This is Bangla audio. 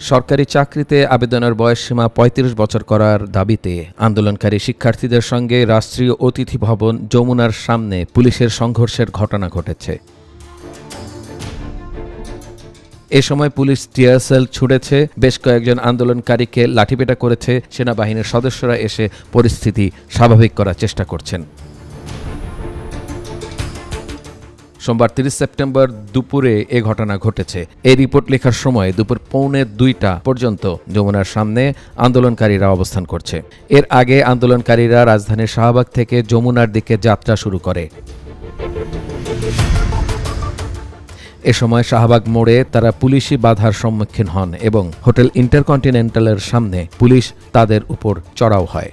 সরকারি চাকরিতে আবেদনের বয়সসীমা ৩৫ বছর করার দাবিতে আন্দোলনকারী শিক্ষার্থীদের সঙ্গে রাষ্ট্রীয় অতিথি ভবন যমুনার সামনে পুলিশের সংঘর্ষের ঘটনা ঘটেছে। এ সময় পুলিশ টিয়ারসেল ছুড়েছে। বেশ কয়েকজন আন্দোলনকারীকে লাঠিপেটা করেছে। সেনাবাহিনীর সদস্যরা এসে পরিস্থিতি স্বাভাবিক করার চেষ্টা করছেন। সোমবার তিরিশ সেপ্টেম্বর দুপুরে এ ঘটনা ঘটেছে। এই রিপোর্ট লেখার সময় দুপুর পৌনে দুইটা পর্যন্ত যমুনার সামনে আন্দোলনকারীরা অবস্থান করছে। এর আগে আন্দোলনকারীরা রাজধানীর শাহবাগ থেকে যমুনার দিকে যাত্রা শুরু করে। এ সময় শাহবাগ মোড়ে তারা পুলিশি বাধার সম্মুখীন হন এবং হোটেল ইন্টারকন্টিনেন্টালের সামনে পুলিশ তাদের উপর চড়াও হয়।